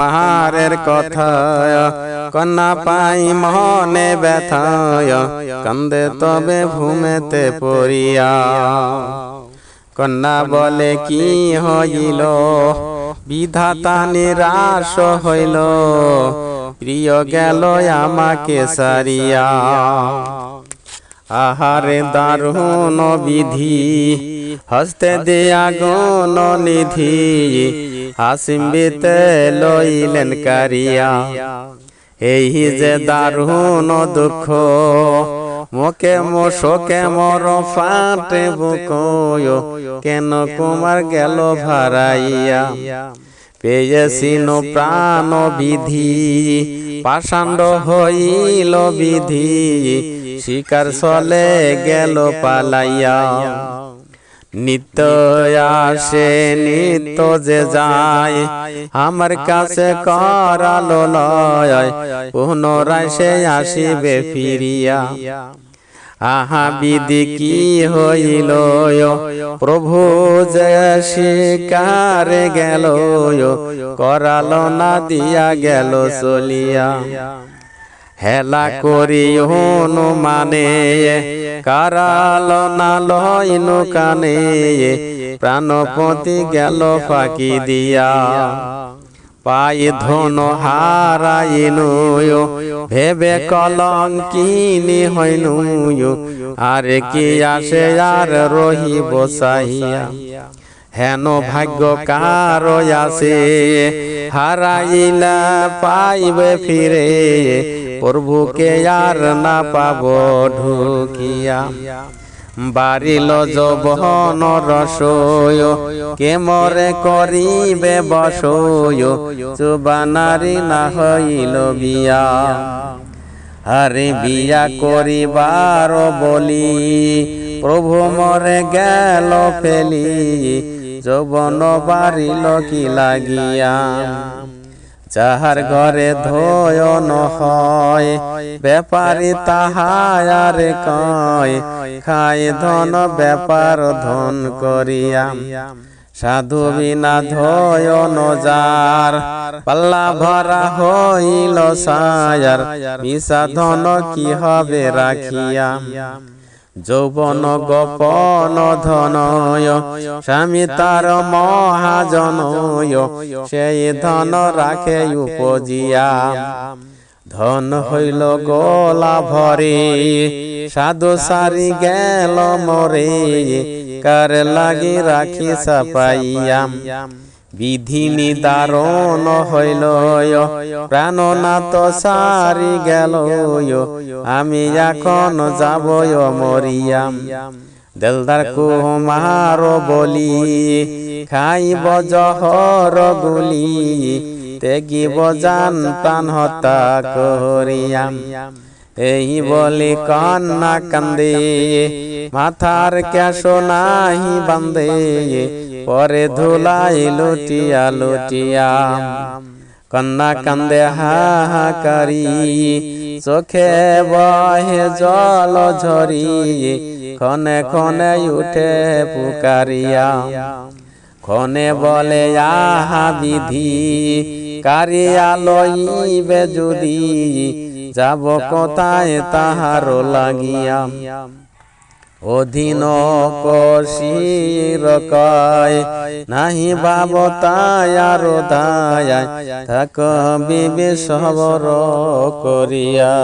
কুমারের কথায়, কন্যা পাই মনে ব্যথায়, কান্দে তবে ভূমেতে পড়িয়া। কন্যা বলে, কি হইল? বিধাতা নিরাশ হইল। প্রিয় গেল আমাকে সারিয়া। আহারে দারুণ বিধি, হস্তে দিয়া গুণ নিধি। হাসিম্বিতে লইলেন কারিয়া। এই যে দারুণ দুঃখ মোকে মোশোকে মর ফাটে বুকয় কেন কুমার গেল ভারাইয়া? পেয়েছিন প্রাণ বিধি পাষাণ্ড হইল বিধি। শিকার চলে গেল পালাইয়া। নিত্য আসে নিত্য যে যায় আমার কাছে করালো লয় পুনরায় সে আসিবে ফিরিয়া। আহা, বিধি কি হইল, প্রভু যে শিকারে গেল, করালো না দিয়া গেল চলিয়া। হেলা করি মানে কারাল না লইনু কানে প্রাণপতি গেল ফাঁকি দিয়া। পাই ধন হারাইনু ভেবে কলঙ্কিনি হইনু আর কি আসে আর রহি বসাইয়া হেন ভাগ্য কার আসে হারাইলা পাইবে ফিরে প্রভুকে আর না পাব ঢুকিয়া। বাড়িল যবন রসয় কে মরে করিবে বসয় চুবানারি না হইল বিয়া। আরে বিয়া করিবার বলি প্রভু মরে গেল ফেলি, যৌবন বাড়িল কি লাগিয়া। যাহার ঘরে ধয়ন হয়, ব্যাপারী তাহার কয়, খায় ধন, ব্যাপার ধন করিয়া। সাধু বিনা ধয়ন যার, পাল্লা ভরা হইল সায়ার, মিশা ধন কি হবে রাখিয়া। যৌবন, গোপন ধনয়, স্বামী তার মহাজনয়, সেই ধন রাখে উপজিয়া। ধন হইল গোলা ভরে সাধু সারি গেল মরে, কার লাগি রাখি সাপাইয়াম বিধি নিদারণ হইল প্রাণনাথ সারি গেল আমি এখন যাব মরিয়াম দেলদার কুমার বলি, খাইব জহর গুলি তেগিব জান প্রাণ হতা করিয়াম এই বলি কন্যা কান্দে, মাথার ক্যাশ নাহি বান্দে পরে ধুলাই লুটিয়া লুটিয়া কন্যা কান্দে হাহাকারি চোখে বহে জল ঝরি ক্ষণে ক্ষণে উঠে পুকারিয়া। ক্ষণে বলে আহা বিধি কারিয়া লইবে যদি যাব কোথায় তাহার লাগিয়া। অধীন কশির কয় নাহি বাব তায়ার দায় থাক বিবে সবর করিয়া।